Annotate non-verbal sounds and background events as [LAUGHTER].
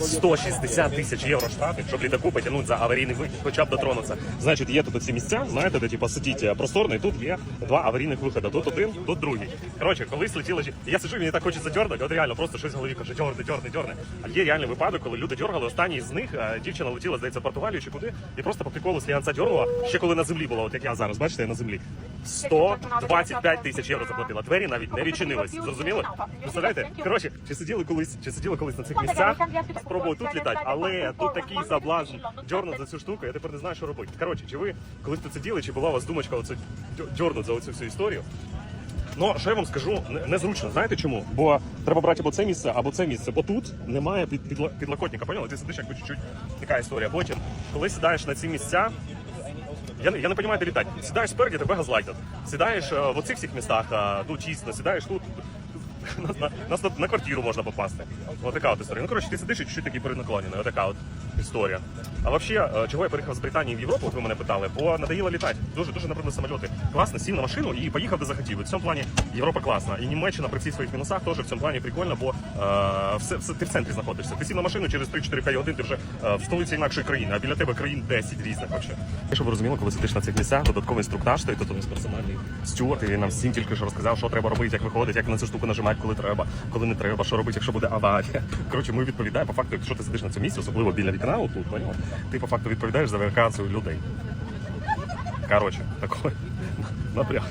160 тисяч євро штрафів, щоб літаку потягнути за аварійний вихід, хоча б дотронутися. Значить, є тут ці місця, знаєте, де типу, сидіть просторно, і тут є два аварійних виходи. Тут один, тут другий. Коротше, колись летіли. Я сиджу, мені так хочеться дьорнути, от реально просто щось в голові каже, дьорни, дьорни, дьорни. А є реальний випадок, коли люди дьоргали. Останній з них е, дівчина летіла, здається, в Португалію чи куди, і просто по приколу сліганця дьорнула, ще коли на землі було, от як я зараз, бачите, я на землі. 125 тисяч євро заплатила. Двері навіть не відчинились. Зрозуміли? Представляєте? Коротше, чи сиділи колись, чи сиділи колись на цих місцях? Спробували тут літати, але тут такий заблажен дьорнуть за цю штуку, я тепер не знаю, що робити. Коротше, чи ви колись тут сиділи, чи була у вас думочка оце дьорнуть за оцю всю історію? Ну, що я вам скажу, незручно. Знаєте чому? Бо треба брати або це місце, або це місце. Бо тут немає під, підла- підлокотника. Поняли? Ти сидиш якби чуть-чуть така історія. Потім, коли сідаєш на ці місця, я, не- я не розумію, де літати. Сідаєш спереді, тебе газлайтять. Сідаєш е, в оцих всіх містах, е, ну тісно, сідаєш тут. Нас [LAUGHS] на, нас на, на квартиру можна попасти. Отака от історія. Ну, коротше, ти сидиш і чуть-чуть такий переднаклонений. Ось така от історія. А взагалі, чого я переїхав з Британії в Європу, от ви мене питали, бо надоїло літати. Дуже дуже набрали самоліти. Класно, сів на машину і поїхав де захотів. І в цьому плані Європа класна. І Німеччина при всіх своїх мінусах теж в цьому плані прикольно, бо е, все, все, ти в центрі знаходишся. Ти сів на машину через 3-4-5 годин, ти вже е, в столиці інакшої країни, а біля тебе країн 10 різних вообще. Щоб ви розуміли, коли сидиш на цих місцях, додатковий інструктаж стоїть, у нас персональний стюард, і нам всім тільки що розказав, що треба робити, як виходить, як на цю штуку нажимати, коли треба, коли не треба, що робити, якщо буде аварія. Коротше, ми відповідаємо по факту, якщо ти сидиш на цьому місці, особливо біля вікна, отут, поняла? Ти по факту відповідаєш за евакуацію людей. Коротше, такой [LAUGHS] напряг.